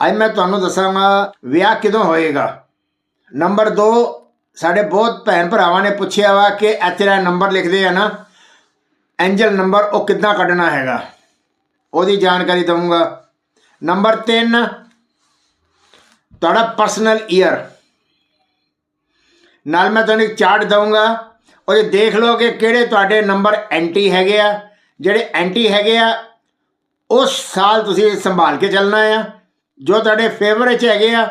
ਅੱਜ ਮੈਂ ਤੁਹਾਨੂੰ ਦੱਸਾਂਗਾ ਵਿਆਹ ਕਿਦੋਂ ਹੋਏਗਾ। ਨੰਬਰ 2 ਸਾਡੇ ਬਹੁਤ ਭੈਣ ਭਰਾਵਾਂ ਨੇ ਪੁੱਛਿਆ ਵਾ ਕਿ ਇੱਥੇ ਨੰਬਰ ਲਿਖਦੇ ਆ ਨਾ, ਐਂਜਲ ਨੰਬਰ ਉਹ ਕਿੱਦਾਂ ਕੱਢਣਾ ਹੈਗਾ। ਉਹਦੀ ਜਾਣਕਾਰੀ ਦਊਂਗਾ। ਨੰਬਰ 3 ਤੁਹਾਡਾ ਪਰਸਨਲ ਈਅਰ ਨਾਲ ਮੈਂ ਤੁਹਾਨੂੰ ਇੱਕ ਚਾਰਟ ਦਊਂਗਾ। ਉਹਦੇ ਦੇਖ ਲਓ ਕਿ ਕਿਹੜੇ ਤੁਹਾਡੇ ਨੰਬਰ ਐਂਟੀ ਹੈਗੇ ਆ। ਜਿਹੜੇ ਐਂਟੀ ਹੈਗੇ ਆ, ਉਸ ਸਾਲ ਤੁਸੀਂ ਸੰਭਾਲ ਕੇ ਚੱਲਣਾ ਆ। ਜੋ ਤੁਹਾਡੇ ਫੇਵਰ 'ਚ ਹੈਗੇ ਆ,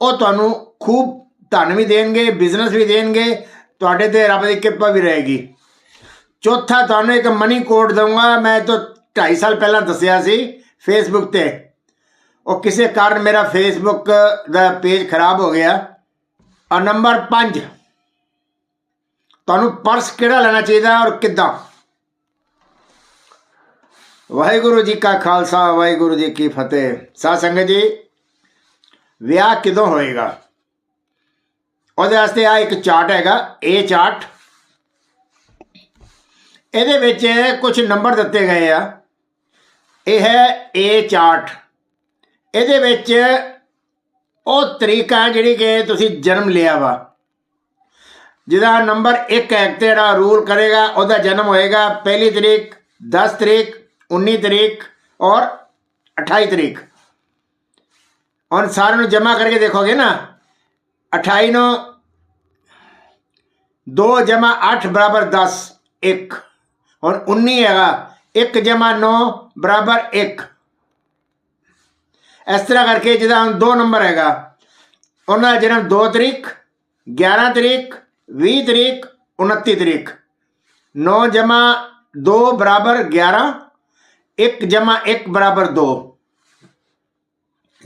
ਉਹ ਤੁਹਾਨੂੰ ਖੂਬ ਧਨ ਵੀ ਦੇਣਗੇ ਬਿਜ਼ਨਸ ਵੀ ਦੇਣਗੇ, ਤੁਹਾਡੇ ਤੇ ਰੱਬ ਦੀ ਕਿਰਪਾ ਵੀ ਰਹੇਗੀ। ਚੌਥਾ, ਤੁਹਾਨੂੰ ਇੱਕ ਮਨੀ ਕੋਡ ਦਊਂਗਾ, ਮੈਂ ਤਾਂ 2.5 ਸਾਲ ਪਹਿਲਾਂ ਦੱਸਿਆ ਸੀ ਫੇਸਬੁੱਕ ਤੇ। ਉਹ ਕਿਸੇ ਕਾਰਨ ਮੇਰਾ ਫੇਸਬੁੱਕ ਦਾ ਪੇਜ ਖਰਾਬ ਹੋ ਗਿਆ। ਔਰ ਨੰਬਰ 5 ਤੁਹਾਨੂੰ ਪਰਸ ਕਿਹੜਾ ਲੈਣਾ ਚਾਹੀਦਾ ਔਰ ਕਿੱਦਾਂ? ਵਾਹਿਗੁਰੂ ਜੀ ਕਾ ਖਾਲਸਾ, ਵਾਹਿਗੁਰੂ ਜੀ ਕੀ ਫਤਿਹ। ਸਾਧ ਸੰਗਤ ਜੀ, ਵਿਆਹ ਕਿਦੋਂ ਹੋਏਗਾ? ਉਹਦੇ ਵਾਸਤੇ ਆ ਇੱਕ ਚਾਰਟ ਹੈਗਾ ਇਹ ਚਾਰਟ। ਇਹਦੇ ਵਿੱਚ ਕੁਝ ਨੰਬਰ ਦਿੱਤੇ ਗਏ ਆ। ਇਹ ਹੈ ਇਹ ਚਾਰਟ। ਇਹਦੇ ਵਿੱਚ ਉਹ ਤਰੀਕਾ ਹੈ ਜਿਹੜੀ ਕਿ ਤੁਸੀਂ ਜਨਮ ਲਿਆ ਵਾ। ਜਿਹਦਾ ਨੰਬਰ 1 ਹੈ ਜਿਹੜਾ ਰੂਲ ਕਰੇਗਾ, ਉਹਦਾ ਜਨਮ ਹੋਏਗਾ ਪਹਿਲੀ ਤਰੀਕ 10 ਤਰੀਕ 19 ਤਰੀਕ ਔਰ 28 ਤਰੀਕ। ਔਰ ਸਾਰਿਆਂ ਨੂੰ ਜਮਾ ਕਰਕੇ ਦੇਖੋਗੇ ਨਾ। 28 ਨੂੰ 2 ਜਮਾ 8 ਬਰਾਬਰ 10 1 ਔਰ 19 ਹੈਗਾ, ਇੱਕ ਜਮਾ 9 ਬਰਾਬਰ 1 ਇਸ ਤਰ੍ਹਾਂ ਕਰਕੇ ਜਿਹਦਾ ਹੁਣ ਦੋ ਨੰਬਰ ਹੈਗਾ। ਉਹਨਾਂ ਦਾ ਜਨਮ 2 ਤਰੀਕ 11 ਤਰੀਕ 20 ਤਰੀਕ 29 ਤਰੀਕ। 9 ਜਮਾ 2 ਬਰਾਬਰ 11 1 ਜਮਾ 1 ਬਰਾਬਰ 2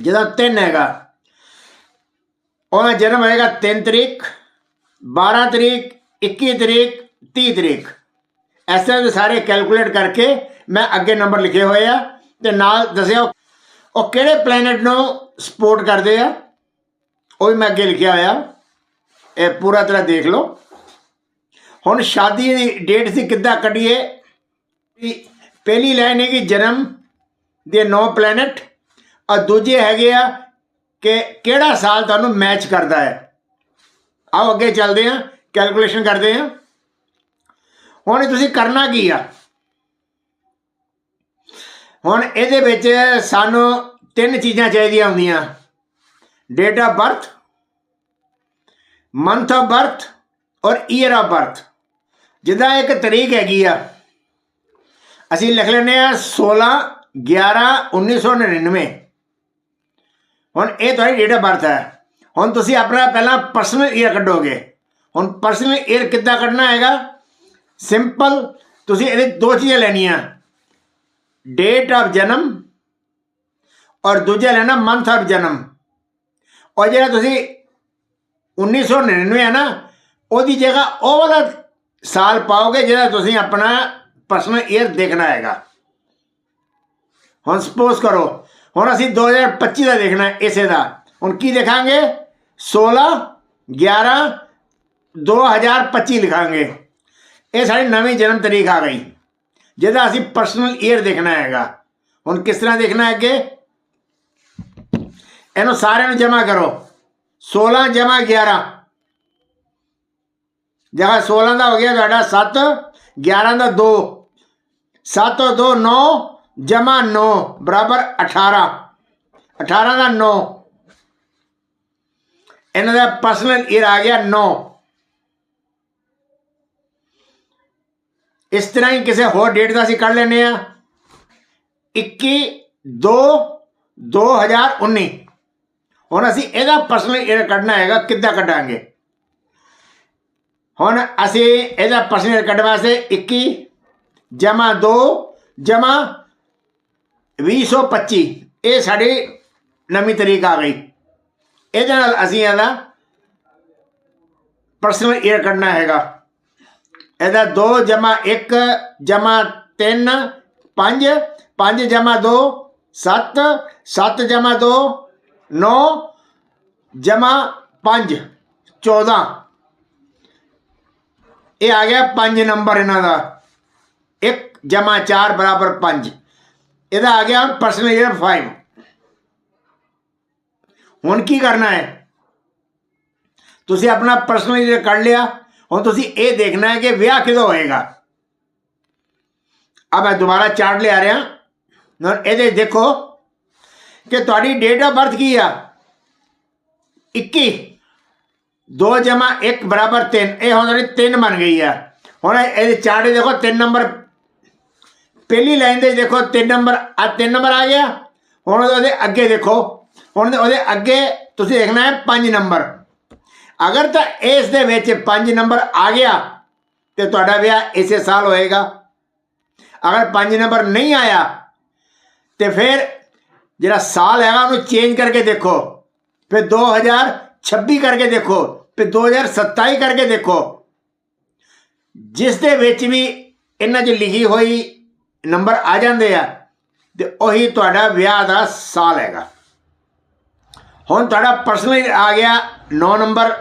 ਜਿਹਦਾ 3 ਹੈਗਾ। ਉਹਦਾ ਜਨਮ ਹੋਏਗਾ 3 ਤਰੀਕ 12 ਤਰੀਕ 21 ਤਰੀਕ 30 ਤਰੀਕ। ਇਸ ਤਰ੍ਹਾਂ ਦੇ ਸਾਰੇ ਕੈਲਕੂਲੇਟ ਕਰਕੇ ਮੈਂ ਅੱਗੇ ਨੰਬਰ ਲਿਖੇ ਹੋਏ ਆ ਤੇ ਨਾਲ ਦੱਸਿਓ ਉਹ- ਕਿਹੜੇ ਪਲੈਨਟ ਨੂੰ ਸਪੋਰਟ ਕਰਦੇ ਆ? ਉਹ ਵੀ ਮੈਂ ਅੱਗੇ ਲਿਖਿਆ ਹੋਇਆ। ਇਹ ਪੂਰਾ ਤਰ੍ਹਾਂ ਦੇਖ ਲਓ। ਹੁਣ ਸ਼ਾਦੀ ਦੀ ਡੇਟ ਸੀ ਕਿੱਦਾਂ ਕੱਢੀਏ? ਪਹਿਲੀ ਲਾਈਨ ਹੈਗੀ ਜਨਮ ਦੇ ਨੌ ਪਲੈਨਟ ਔਰ ਦੂਜੇ ਹੈਗੇ ਆ ਕਿ ਕਿਹੜਾ ਸਾਲ ਤੁਹਾਨੂੰ ਮੈਚ ਕਰਦਾ ਹੈ। ਆਓ ਅੱਗੇ ਚੱਲਦੇ ਹਾਂ ਕੈਲਕੂਲੇਸ਼ਨ ਕਰਦੇ ਹਾਂ। ਹੁਣ ਤੁਸੀਂ ਕਰਨਾ ਕੀ ਆ? ਹੁਣ ਇਹਦੇ ਵਿੱਚ ਸਾਨੂੰ ਤਿੰਨ ਚੀਜ਼ਾਂ ਚਾਹੀਦੀਆਂ ਹੁੰਦੀਆਂ। Date of birth month of birth ਔਰ ਈਅਰ ਆਫ ਬਰਥ ਜਿੱਦਾਂ ਇੱਕ ਤਰੀਕ ਹੈਗੀ ਆ ਅਸੀਂ ਲਿਖ ਲੈਂਦੇ ਆ 16 11 1999 ਹੁਣ ਇਹ ਤੁਹਾਡੀ ਡੇਟ ਆਫ ਬਰਥ ਹੈ। ਹੁਣ ਤੁਸੀਂ ਆਪਣਾ ਪਹਿਲਾਂ ਪਰਸਨਲ ਈਅਰ ਕੱਢੋਗੇ। ਹੁਣ ਪਰਸਨਲ ਈਅਰ ਕਿੱਦਾਂ ਕੱਢਣਾ ਹੈਗਾ? ਸਿੰਪਲ ਤੁਸੀਂ ਇਹਦੇ ਦੋ ਚੀਜ਼ਾਂ ਲੈਣੀਆਂ। ਡੇਟ ਆਫ ਜਨਮ ਔਰ ਦੂਜਾ ਲੈਣਾ ਮੰਥ ਆਫ ਜਨਮ। ਔਰ ਜਿਹੜਾ ਤੁਸੀਂ 1999 ਹੈ ਨਾ, ਉਹਦੀ ਜਗ੍ਹਾ ਉਹ ਵਾਲਾ ਸਾਲ ਪਾਓਗੇ ਜਿਹੜਾ ਤੁਸੀਂ ਆਪਣਾ ਪਰਸਨਲ ਈਅਰ ਦੇਖਣਾ ਹੈਗਾ। ਹੁਣ ਸਪੋਜ਼ ਕਰੋ, ਹੁਣ ਅਸੀਂ 2025 ਦਾ ਦੇਖਣਾ ਇਸੇ ਦਾ। ਹੁਣ ਕੀ ਦੇਖਾਂਗੇ? 16 11 2025 ਲਿਖਾਂਗੇ। ਇਹ ਸਾਡੀ ਨਵੀਂ ਜਨਮ ਤਰੀਕ ਆ ਗਈ। ਜਿਹਦਾ ਅਸੀਂ ਪਰਸਨਲ ਈਅਰ ਦੇਖਣਾ ਹੈਗਾ। ਹੁਣ ਕਿਸ ਤਰ੍ਹਾਂ ਦੇਖਣਾ ਹੈ ਅੱਗੇ? ਇਹਨੂੰ ਸਾਰਿਆਂ ਨੂੰ ਜਮਾ ਕਰੋ। 16 ਜਮਾ 11 ਜਗ੍ਹਾ 16 ਦਾ ਹੋ ਗਿਆ ਤੁਹਾਡਾ 7 11 ਦਾ 2 7 और 2 9 ਜਮਾ 9 ਬਰਾਬਰ 18 18 ਦਾ 9 ਇਹਨਾਂ ਦਾ ਪਰਸਨਲ ਈਅਰ ਆ ਗਿਆ 9 ਇਸ ਤਰ੍ਹਾਂ ਹੀ ਕਿਸੇ ਹੋਰ ਡੇਟ ਦਾ ਅਸੀਂ ਕੱਢ ਲੈਨੇ ਆ 21 2 2019 ਹੁਣ ਅਸੀਂ ਇਹਦਾ ਪਰਸਨਲ ਈਅਰ ਕੱਢਣਾ ਹੈਗਾ, ਕਿੱਦਾਂ ਕੱਢਾਂਗੇ? ਹੁਣ ਅਸੀਂ ਇਹਦਾ ਪਰਸਨਲ ਕੱਢਣ ਵਾਸਤੇ 21 ਜਮਾ 2 ਜਮਾ 225 ਇਹ ਸਾਡੀ ਨਵੀਂ ਤਰੀਕ ਆ ਗਈ। ਇਹਦੇ ਨਾਲ ਅਸੀਂ ਇਹਦਾ ਪਰਸਨਲ ਏਅਰ ਕੱਢਣਾ ਹੈਗਾ। ਇਹਦਾ 2 ਜਮਾ 1 ਜਮਾ 3 5 5 ਜਮਾ 2 7 7 ਜਮਾ 2 9 ਜਮਾ 5 14 ਇਹ ਆ ਗਿਆ 5 ਨੰਬਰ ਇਹਨਾਂ ਦਾ। 1 ਜਮਾ 4 ਬਰਾਬਰ 5 ਇਹਦਾ ਆ ਗਿਆ ਪਰਸਨਲ ਈਅਰ 5 ਹੁਣ ਕੀ ਕਰਨਾ ਹੈ? ਤੁਸੀਂ ਆਪਣਾ ਪਰਸਨਲੀ ਕੱਢ ਲਿਆ। ਹੁਣ ਤੁਸੀਂ ਇਹ ਦੇਖਣਾ ਹੈ ਕਿ ਵਿਆਹ ਕਿਦੋਂ ਹੋਏਗਾ। ਆ ਮੈਂ ਦੁਬਾਰਾ ਚਾਰਟ ਲਿਆ ਰਿਹਾ। ਹੁਣ ਇਹਦੇ ਦੇਖੋ ਕਿ ਤੁਹਾਡੀ ਡੇਟ ਆਫ ਬਰਥ ਕੀ ਆ? 21 2 ਜਮਾ 1 ਬਰਾਬਰ 3 ਇਹ ਹੁਣ ਤੁਹਾਡੀ 3 ਬਣ ਗਈ ਆ ਹੁਣ ਇਹਦੇ ਚਾਰਟ ਦੇਖੋ 3 ਨੰਬਰ ਪਹਿਲੀ ਲਾਈਨ ਦੇ ਦੇਖੋ 3 ਨੰਬਰ ਆ 3 ਨੰਬਰ ਆ ਗਿਆ ਹੁਣ ਉਹਦੇ ਅੱਗੇ ਦੇਖੋ ਹੁਣ ਉਹਦੇ ਅੱਗੇ ਤੁਸੀਂ ਦੇਖਣਾ ਹੈ 5 ਨੰਬਰ ਅਗਰ ਤਾਂ ਇਸ ਦੇ ਵਿੱਚ 5 ਨੰਬਰ ਆ ਗਿਆ ਤੇ ਤੁਹਾਡਾ ਵਿਆਹ ਇਸੇ ਸਾਲ ਹੋਏਗਾ ਅਗਰ 5 ਨੰਬਰ ਨਹੀਂ ਆਇਆ ਤੇ ਫਿਰ ਜਿਹੜਾ ਸਾਲ ਹੈਗਾ ਉਹਨੂੰ ਚੇਂਜ ਕਰਕੇ ਦੇਖੋ ਫਿਰ 2026 ਕਰਕੇ ਦੇਖੋ ਫਿਰ 2027 ਕਰਕੇ ਦੇਖੋ। ਜਿਸ ਦੇ ਵਿੱਚ ਵੀ ਇਹਨਾਂ 'ਚ ਲਿਖੀ ਹੋਈ ਨੰਬਰ ਆ ਜਾਂਦੇ ਆ, ਤੇ ਉਹੀ ਤੁਹਾਡਾ ਵਿਆਹ ਦਾ ਸਾਲ ਹੈਗਾ। ਹੁਣ ਤੁਹਾਡਾ ਪਰਸਨਲ ਆ ਗਿਆ 9 ਨੰਬਰ,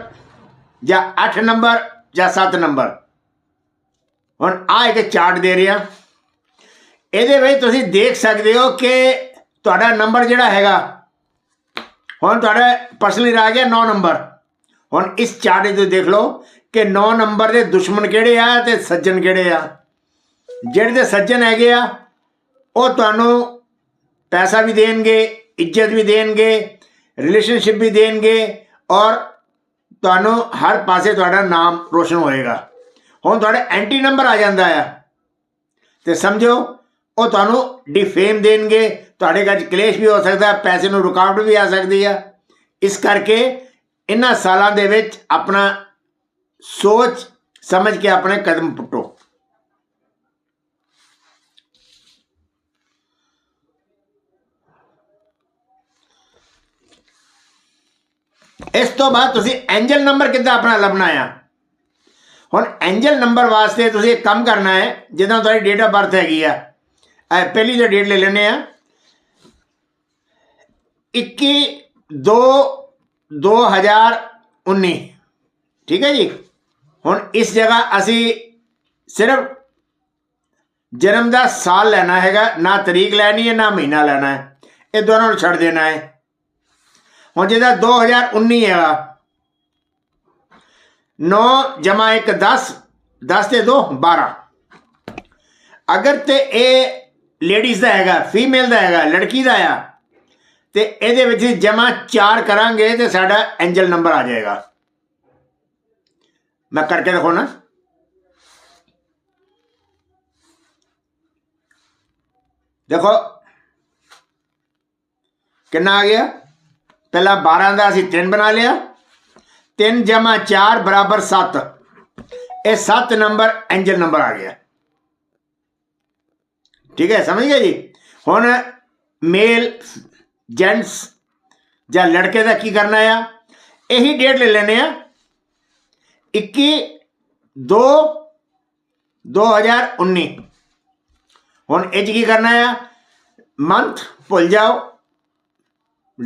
ਜਾਂ 8 ਨੰਬਰ, ਜਾਂ 7 ਨੰਬਰ। ਹੁਣ ਆ ਇੱਕ ਚਾਰਟ ਦੇ ਰਿਹਾ ਇਹਦੇ ਵਿੱਚ ਤੁਸੀਂ ਦੇਖ ਸਕਦੇ ਹੋ ਕਿ ਤੁਹਾਡਾ ਨੰਬਰ ਜਿਹੜਾ ਹੈਗਾ ਹੁਣ ਤੁਹਾਡਾ ਪਰਸਨਲ ਆ ਗਿਆ 9 ਨੰਬਰ। ਹੁਣ ਇਸ ਚਾਰਟ 'ਚ ਦੇਖ ਲਓ ਕਿ 9 ਨੰਬਰ ਦੇ ਦੁਸ਼ਮਣ ਕਿਹੜੇ ਆ ਤੇ ਸੱਜਣ ਕਿਹੜੇ ਆ। ਜਿਹੜੇ ਦੇ ਸੱਜਣ ਹੈਗੇ ਆ, ਉਹ ਤੁਹਾਨੂੰ ਪੈਸਾ ਵੀ ਦੇਣਗੇ, ਇੱਜ਼ਤ ਵੀ ਦੇਣਗੇ ਰਿਲੇਸ਼ਨਸ਼ਿਪ ਵੀ ਦੇਣਗੇ ਔਰ ਤੁਹਾਨੂੰ ਹਰ ਪਾਸੇ ਤੁਹਾਡਾ ਨਾਮ ਰੋਸ਼ਨ ਹੋਏਗਾ। ਹੁਣ ਤੁਹਾਡੇ ਐਂਟੀ ਨੰਬਰ ਆ ਜਾਂਦਾ ਆ। ਤੇ ਸਮਝੋ ਉਹ ਤੁਹਾਨੂੰ ਡਿਫੇਮ ਦੇਣਗੇ। ਤੁਹਾਡੇ ਘਰ 'ਚ ਕਲੇਸ਼ ਵੀ ਹੋ ਸਕਦਾ, ਪੈਸੇ ਨੂੰ ਰੁਕਾਵਟ ਵੀ ਆ ਸਕਦੀ ਆ। ਇਸ ਕਰਕੇ ਇਹਨਾਂ ਸਾਲਾਂ ਦੇ ਵਿੱਚ ਆਪਣਾ ਸੋਚ ਸਮਝ ਕੇ ਆਪਣੇ ਕਦਮ ਪੁੱਟੋ। ਇਸ ਤੋਂ ਬਾਅਦ ਤੁਸੀਂ ਐਂਜਲ ਨੰਬਰ ਕਿੱਦਾਂ ਆਪਣਾ ਲੱਭਣਾ ਆ? ਹੁਣ ਐਂਜਲ ਨੰਬਰ ਵਾਸਤੇ ਤੁਸੀਂ ਇੱਕ ਕੰਮ ਕਰਨਾ ਹੈ, ਜਿੱਦਾਂ ਤੁਹਾਡੀ ਡੇਟ ਆਫ ਬਰਥ ਹੈਗੀ ਆ। ਪਹਿਲੀ ਦਾ ਡੇਟ ਲੈ ਲੈਣੇ ਆ। 21 2 2019 ਠੀਕ ਹੈ ਜੀ? ਹੁਣ ਇਸ ਜਗ੍ਹਾ ਅਸੀਂ ਸਿਰਫ ਜਨਮ ਦਾ ਸਾਲ ਲੈਣਾ ਹੈਗਾ, ਨਾ ਤਰੀਕ ਲੈਣੀ ਹੈ, ਨਾ ਮਹੀਨਾ ਲੈਣਾ ਹੈ। ਇਹ ਦੋਨਾਂ ਨੂੰ ਛੱਡ ਦੇਣਾ ਹੈ। ਹੁਣ ਜਿਹਦਾ 2019 ਹੈਗਾ 9 ਜਮਾ 1 10 10 ਤੇ 2 12 ਅਗਰ ਤੇ ਇਹ ਲੇਡੀਜ਼ ਦਾ ਹੈਗਾ ਫੀਮੇਲ ਦਾ ਹੈਗਾ, ਲੜਕੀ ਦਾ ਆ। ਤੇ ਇਹਦੇ ਵਿੱਚ ਜਮਾ 4 ਕਰਾਂਗੇ ਤੇ ਸਾਡਾ ਐਂਜਲ ਨੰਬਰ ਆ ਜਾਏਗਾ। ਮੈਂ ਕਰਕੇ ਦਿਖਾਉਣਾ। ਨਾ ਦੇਖੋ। ਕਿੰਨਾ ਆ ਗਿਆ? ਪਹਿਲਾਂ 12 ਦਾ ਅਸੀਂ 3 ਬਣਾ ਲਿਆ। 3 ਜਮਾ 4 ਬਰਾਬਰ 7 ਇਹ 7 ਨੰਬਰ ਐਂਜਲ ਨੰਬਰ ਆ ਗਿਆ। ਠੀਕ ਹੈ, ਸਮਝ ਗਏ ਜੀ? ਹੁਣ ਮੇਲ ਜੈਂਟਸ ਜਾਂ ਲੜਕੇ ਦਾ ਕੀ ਕਰਨਾ ਆ? ਇਹੀ ਡੇਟ ਲੈ ਲੈਣੇ ਆ। 21 2 2019 ਹੁਣ ਇਹ 'ਚ ਕੀ ਕਰਨਾ ਆ? ਮੰਥ ਭੁੱਲ ਜਾਓ।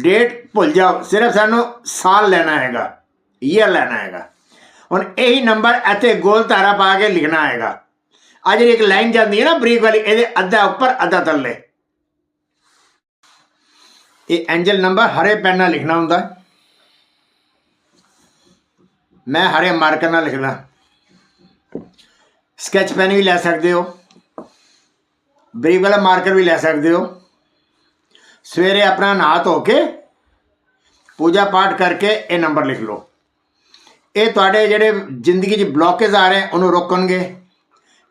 ਡੇਟ ਭੁੱਲ ਜਾਓ। ਸਿਰਫ ਸਾਨੂੰ ਸਾਲ ਲੈਣਾ ਹੈਗਾ। ਈਅਰ ਲੈਣਾ ਹੈਗਾ। ਹੁਣ ਇਹੀ ਨੰਬਰ ਇੱਥੇ ਗੋਲ ਧਾਰਾ ਪਾ ਕੇ ਲਿਖਣਾ ਹੈਗਾ। ਆ ਜਿਹੜੀ ਇੱਕ ਲਾਈਨ ਜਾਂਦੀ ਹੈ ਨਾ ਬਰੀਕ ਵਾਲੀ, ਇਹਦੇ ਅੱਧਾ ਉੱਪਰ, ਅੱਧਾ ਥੱਲੇ। ਇਹ ਐਂਜਲ ਨੰਬਰ ਹਰੇ ਪੈਨ ਨਾਲ ਲਿਖਣਾ ਹੁੰਦਾ। ਮੈਂ ਹਰੇ ਮਾਰਕਰ ਨਾਲ ਲਿਖਦਾ। ਸਕੈਚ ਪੈਨ ਵੀ ਲੈ ਸਕਦੇ ਹੋ। ਬਰੀਕ ਵਾਲਾ ਮਾਰਕਰ ਵੀ ਲੈ ਸਕਦੇ ਹੋ। ਸਵੇਰੇ ਆਪਣਾ ਨਹਾ ਧੋ ਕੇ ਪੂਜਾ ਪਾਠ ਕਰਕੇ ਇਹ ਨੰਬਰ ਲਿਖ ਲਓ। ਇਹ ਤੁਹਾਡੇ ਜਿਹੜੇ ਜ਼ਿੰਦਗੀ 'ਚ ਬਲੌਕੇਜ ਆ ਰਹੇ, ਉਹਨੂੰ ਰੋਕਣਗੇ।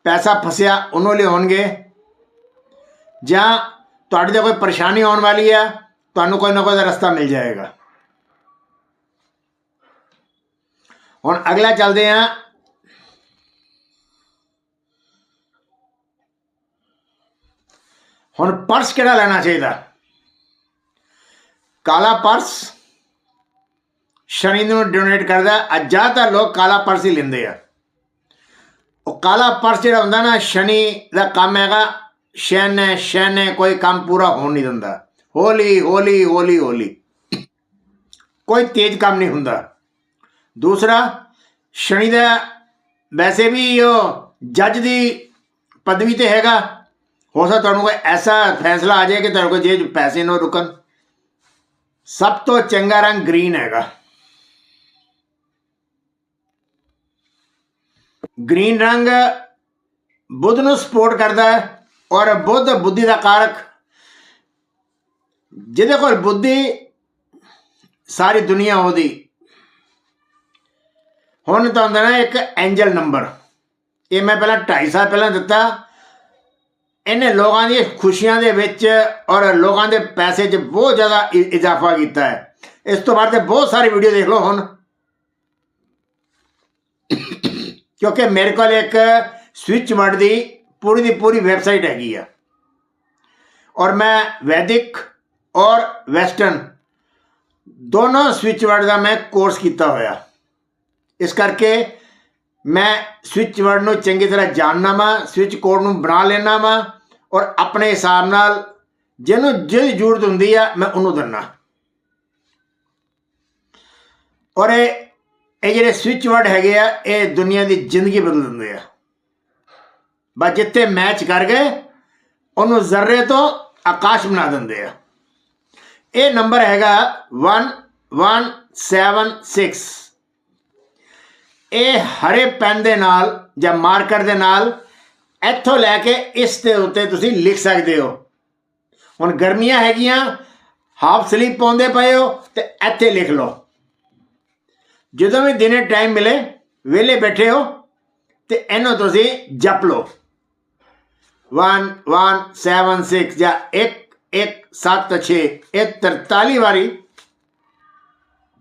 ਪੈਸਾ ਫਸਿਆ, ਉਹਨੂੰ ਲਿਆਉਣਗੇ। ਜਾਂ ਤੁਹਾਡੇ ਤੇ ਕੋਈ ਪਰੇਸ਼ਾਨੀ ਆਉਣ ਵਾਲੀ ਹੈ, ਤੁਹਾਨੂੰ ਕੋਈ ਨਾ ਕੋਈ ਰਸਤਾ ਮਿਲ ਜਾਏਗਾ। ਹੁਣ ਅਗਲਾ ਚੱਲਦੇ ਆ ਹੁਣ ਪਰਸ ਕਿਹੜਾ ਲੈਣਾ ਚਾਹੀਦਾ? ਕਾਲਾ ਪਰਸ। ਸ਼ਨੀ ਨੂੰ ਡੋਨੇਟ ਕਰਦਾ, ਅੱਜ ਜ਼ਿਆਦਾਤਰ ਲੋਕ ਕਾਲਾ ਪਰਸ ਹੀ ਲੈਂਦੇ ਆ। ਉਹ ਕਾਲਾ ਪਰਸ ਜਿਹੜਾ ਹੁੰਦਾ ਨਾ, ਸ਼ਨੀ ਦਾ ਕੰਮ ਹੈਗਾ, ਸ਼ੈਨੇ ਹੈ ਕੋਈ ਕੰਮ ਪੂਰਾ ਹੋਣ ਨਹੀਂ ਦਿੰਦਾ। ਹੌਲੀ ਹੌਲੀ ਹੌਲੀ ਹੌਲੀ। ਕੋਈ ਤੇਜ਼ ਕੰਮ ਨਹੀਂ ਹੁੰਦਾ। ਦੂਸਰਾ, ਸ਼ਨੀ ਦਾ ਵੈਸੇ ਵੀ ਉਹ ਜੱਜ ਦੀ ਪਦਵੀ ਤੇ ਹੈਗਾ। ਹੋ ਸਕਦਾ ਤੁਹਾਨੂੰ ਕੋਈ ਐਸਾ ਫੈਸਲਾ ਆ ਜਾਏ ਕਿ ਤੁਹਾਡੇ ਕੋਲ ਜੇ ਪੈਸੇ ਨਾ ਰੁਕਣ। ਸਭ ਤੋਂ ਚੰਗਾ ਰੰਗ ਗ੍ਰੀਨ ਹੈਗਾ। ਗ੍ਰੀਨ ਰੰਗ ਬੁੱਧ ਨੂੰ ਸਪੋਰਟ ਕਰਦਾ ਹੈ ਔਰ ਬੁੱਧ ਬੁੱਧੀ ਦਾ ਕਾਰਕ ਜਿਹਦੇ ਕੋਲ ਬੁੱਧੀ ਸਾਰੀ ਦੁਨੀਆ ਉਹਦੀ। ਹੁਣ ਤਾਂ ਹੁੰਦਾ ਨਾ ਇੱਕ ਐਂਜਲ ਨੰਬਰ। ਇਹ ਮੈਂ ਪਹਿਲਾਂ 2.5 ਸਾਲ ਪਹਿਲਾਂ ਦਿੱਤਾ। ਇਹਨੇ ਲੋਕਾਂ ਦੀ ਖੁਸ਼ੀਆਂ ਦੇ ਵਿੱਚ ਔਰ ਲੋਕਾਂ ਦੇ ਪੈਸੇ 'ਚ ਬਹੁਤ ਜ਼ਿਆਦਾ ਇਜ਼ਾਫਾ ਕੀਤਾ ਹੈ। ਇਸ ਤੋਂ ਬਾਅਦ ਤੇ ਬਹੁਤ ਸਾਰੀ ਵੀਡੀਓ ਦੇਖ ਲਓ ਹੁਣ। ਕਿਉਂਕਿ ਮੇਰੇ ਕੋਲ ਇੱਕ ਸਵਿਚ ਵਰਡ ਦੀ ਪੂਰੀ ਦੀ ਪੂਰੀ ਵੈਬਸਾਈਟ ਹੈਗੀ ਆ। ਔਰ ਮੈਂ ਵੈਦਿਕ ਔਰ ਵੈਸਟਰਨ ਦੋਨੋਂ ਸਵਿਚ ਵਰਡ ਦਾ ਮੈਂ ਕੋਰਸ ਕੀਤਾ ਹੋਇਆ। ਇਸ ਕਰਕੇ ਮੈਂ ਸਵਿਚ ਵਰਡ ਨੂੰ ਚੰਗੀ ਤਰ੍ਹਾਂ ਜਾਣਨਾ ਵਾਂ ਸਵਿਚ ਕੋਡ ਨੂੰ ਬਣਾ ਲੈਣਾ ਵਾਂ ਔਰ ਆਪਣੇ ਹਿਸਾਬ ਨਾਲ ਜਿਹਨੂੰ ਜਿਹਦੀ ਜ਼ਰੂਰਤ ਹੁੰਦੀ ਆ ਮੈਂ ਉਹਨੂੰ ਦਿੰਨਾ। ਔਰ ਇਹ ਇਹ ਜਿਹੜੇ ਸਵਿਚ ਵਰਡ ਹੈਗੇ ਆ, ਇਹ ਦੁਨੀਆ ਦੀ ਜ਼ਿੰਦਗੀ ਬਦਲ ਦਿੰਦੇ ਆ। ਬਸ ਜਿੱਥੇ ਮੈਚ ਕਰ ਗਏ, ਉਹਨੂੰ ਜ਼ਰਰੇ ਤੋਂ ਆਕਾਸ਼ ਬਣਾ ਦਿੰਦੇ ਆ। ਇਹ ਨੰਬਰ ਹੈਗਾ 1176 ਇਹ ਹਰੇ ਪੈਨ ਦੇ ਨਾਲ ਜਾਂ ਮਾਰਕਰ ਦੇ ਨਾਲ ਇੱਥੋਂ ਲੈ ਕੇ ਇਸ ਦੇ ਉੱਤੇ ਤੁਸੀਂ ਲਿਖ ਸਕਦੇ ਹੋ। ਹੁਣ ਗਰਮੀਆਂ ਹੈਗੀਆਂ ਹਾਫ ਸਲੀਪ ਪਾਉਂਦੇ ਪਏ ਹੋ ਤੇ ਇੱਥੇ ਲਿਖ ਲਓ। ਜਦੋਂ ਵੀ ਦਿਨੇ ਟਾਈਮ ਮਿਲੇ, ਵਿਹਲੇ ਬੈਠੇ ਹੋ, ਤੇ ਇਹਨੂੰ ਤੁਸੀਂ ਜਪ ਲਓ। 1176 ਜਾਂ 1176 ਇਹ 43 ਵਾਰੀ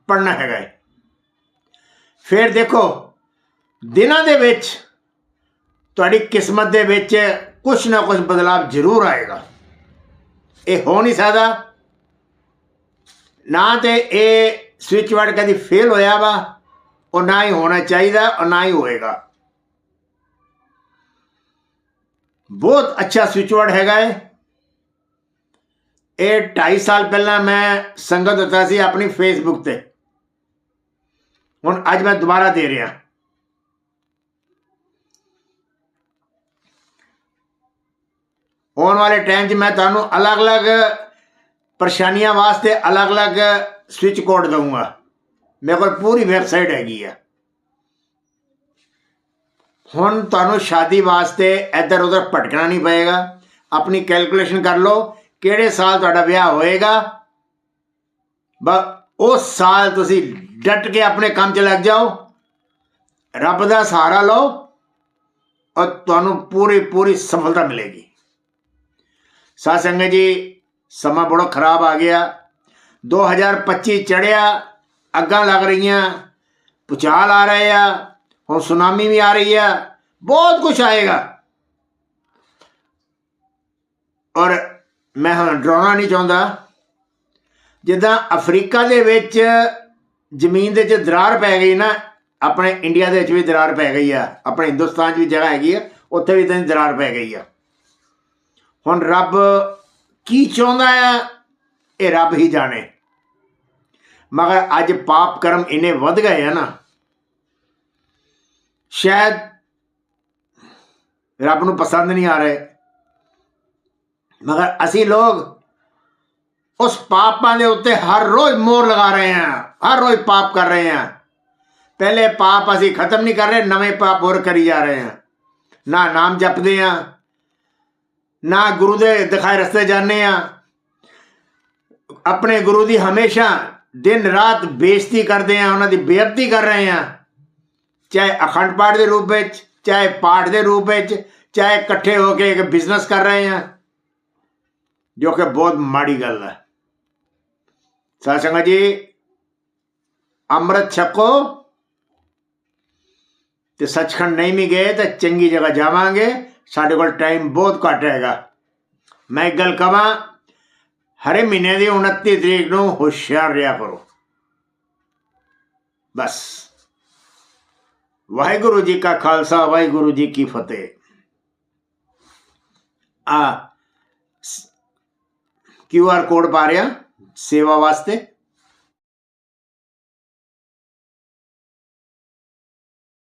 ਪੜਨਾ ਹੈਗਾ ਹੈ। ਫਿਰ ਦੇਖੋ, ਦਿਨਾਂ ਦੇ ਵਿੱਚ ਤੁਹਾਡੀ ਕਿਸਮਤ ਦੇ ਵਿੱਚ ਕੁਝ ਨਾ ਕੁਝ ਬਦਲਾਅ ਜ਼ਰੂਰ ਆਏਗਾ। ਇਹ ਹੋ ਨਹੀਂ ਸਕਦਾ। ਨਾ ਤੇ ਇਹ ਸਵਿਚ ਵਰਡ ਕਦੀ ਫੇਲ ਹੋਇਆ ਵਾ, ਉਹ ਨਾ ਹੀ ਹੋਣਾ ਚਾਹੀਦਾ ਔਰ ਨਾ ਹੀ ਹੋਏਗਾ। ਬਹੁਤ ਅੱਛਾ ਸਵਿਚ ਵਰਡ ਹੈਗਾ ਹੈ ਇਹ 2.5 ਸਾਲ ਪਹਿਲਾਂ ਮੈਂ ਸੰਗਤ ਦਿੱਤਾ ਸੀ ਆਪਣੀ ਫੇਸਬੁੱਕ ਤੇ। ਹੁਣ ਅੱਜ ਮੈਂ ਦੁਬਾਰਾ ਦੇ ਰਿਹਾ। ਆਉਣ ਵਾਲੇ ਟਾਈਮ 'ਚ ਮੈਂ ਤੁਹਾਨੂੰ ਅਲੱਗ-ਅਲੱਗ ਪਰੇਸ਼ਾਨੀਆਂ ਵਾਸਤੇ ਅਲੱਗ-ਅਲੱਗ ਸਵਿਚ ਕੋਡ ਦਊਂਗਾ ਮੇਰੇ ਕੋਲ ਪੂਰੀ ਵੈਬਸਾਈਟ ਹੈਗੀ ਆ। ਹੁਣ ਤੁਹਾਨੂੰ ਸ਼ਾਦੀ ਵਾਸਤੇ ਇੱਧਰ ਉੱਧਰ ਭਟਕਣਾ ਨਹੀਂ ਪਏਗਾ। ਆਪਣੀ ਕੈਲਕੂਲੇਸ਼ਨ ਕਰ ਲਓ, ਕਿਹੜੇ ਸਾਲ ਤੁਹਾਡਾ ਵਿਆਹ ਹੋਏਗਾ। ਬਸ ਉਸ ਸਾਲ ਤੁਸੀਂ ਡਟ ਕੇ ਆਪਣੇ ਕੰਮ 'ਚ ਲੱਗ ਜਾਓ। ਰੱਬ ਦਾ ਸਹਾਰਾ ਲਓ ਔਰ ਤੁਹਾਨੂੰ ਪੂਰੀ ਪੂਰੀ ਸਫਲਤਾ ਮਿਲੇਗੀ। ਸਾਧ ਸੰਗਤ ਜੀ ਸਮਾਂ ਬੜਾ ਖਰਾਬ ਆ ਗਿਆ। 2025 ਚੜਿਆ, ਅੱਗਾਂ ਲੱਗ ਰਹੀਆਂ ਪੁਚਾਲ ਆ ਰਹੇ ਆ, ਹੁਣ ਸੁਨਾਮੀ ਵੀ ਆ ਰਹੀ ਆ, ਬਹੁਤ ਕੁਝ ਆਏਗਾ। ਔਰ ਮੈਂ ਹੁਣ ਡਰਾਉਣਾ ਨਹੀਂ ਚਾਹੁੰਦਾ। ਜਿੱਦਾਂ ਅਫਰੀਕਾ ਦੇ ਵਿੱਚ ਜ਼ਮੀਨ ਦੇ ਵਿੱਚ ਦਰਾਰ ਪੈ ਗਈ ਨਾ, ਆਪਣੇ ਇੰਡੀਆ ਦੇ ਵਿੱਚ ਵੀ ਦਰਾਰ ਪੈ ਗਈ ਆ, ਆਪਣੇ ਹਿੰਦੁਸਤਾਨ 'ਚ ਵੀ ਜਗ੍ਹਾ ਹੈਗੀ ਆ, ਉੱਥੇ ਵੀ ਤਾਂ ਦਰਾਰ ਪੈ ਗਈ ਆ। ਹੁਣ ਰੱਬ ਕੀ ਚਾਹੁੰਦਾ ਆ? ਇਹ ਰੱਬ ਹੀ ਜਾਣੇ। ਮਗਰ ਅੱਜ ਪਾਪ ਕਰਮ ਇੰਨੇ ਵੱਧ ਗਏ ਆ ਨਾ। ਸ਼ਾਇਦ ਰੱਬ ਨੂੰ ਪਸੰਦ ਨਹੀਂ ਆ ਰਹੇ। ਮਗਰ ਅਸੀਂ ਲੋਕ ਉਸ ਪਾਪਾਂ ਦੇ ਉੱਤੇ ਹਰ ਰੋਜ਼ ਮੋਹਰ ਲਗਾ ਰਹੇ ਹਾਂ ਹਰ ਰੋਜ਼ ਪਾਪ ਕਰ ਰਹੇ ਹਾਂ ਪਹਿਲੇ ਪਾਪ ਅਸੀਂ ਖਤਮ ਨਹੀਂ ਕਰ ਰਹੇ, ਨਵੇਂ ਪਾਪ ਹੋਰ ਕਰੀ ਜਾ ਰਹੇ ਹਾਂ ਨਾ ਨਾਮ ਜਪਦੇ ਹਾਂ ਨਾ ਗੁਰੂ ਦੇ ਦਿਖਾਏ ਰਸਤੇ ਜਾਂਦੇ ਆ। ਆਪਣੇ ਗੁਰੂ ਦੀ ਹਮੇਸ਼ਾ ਦਿਨ ਰਾਤ ਬੇਇੱਜ਼ਤੀ ਕਰਦੇ ਆ, ਉਹਨਾਂ ਦੀ ਬੇਅਦਬੀ ਕਰ ਰਹੇ ਆ। ਚਾਹੇ ਅਖੰਡ ਪਾਠ ਦੇ ਰੂਪ ਵਿੱਚ, ਚਾਹੇ ਪਾਠ ਦੇ ਰੂਪ ਵਿੱਚ, ਚਾਹੇ ਇਕੱਠੇ ਹੋ ਕੇ ਇੱਕ ਬਿਜ਼ਨਸ ਕਰ ਰਹੇ ਆ, ਜੋ ਕਿ ਬਹੁਤ ਮਾੜੀ ਗੱਲ ਹੈ ਸਾਧ ਸੰਗਤ ਜੀ, ਅੰਮ੍ਰਿਤ ਛਕੋ ਤੇ ਸੱਚਖੰਡ ਨਹੀਂ ਵੀ ਗਏ ਤਾਂ ਚੰਗੀ ਜਗ੍ਹਾ ਜਾਵਾਂਗੇ। ਸਾਡੇ ਕੋਲ ਟਾਈਮ ਬਹੁਤ ਘੱਟ ਹੈਗਾ। ਮੈਂ ਇੱਕ ਗੱਲ ਕਹਾਂ, ਹਰੇ ਮਹੀਨੇ ਦੀ 29 ਤਰੀਕ ਨੂੰ ਹੁਸ਼ਿਆਰ ਰਿਹਾ ਕਰੋ। ਬਸ। ਵਾਹਿਗੁਰੂ ਜੀ ਕਾ ਖਾਲਸਾ, ਵਾਹਿਗੁਰੂ ਜੀ ਕੀ ਫਤਿਹ। ਆ ਕਿਊ ਆਰ ਕੋਡ ਪਾ ਰਿਹਾ, ਸੇਵਾ ਵਾਸਤੇ।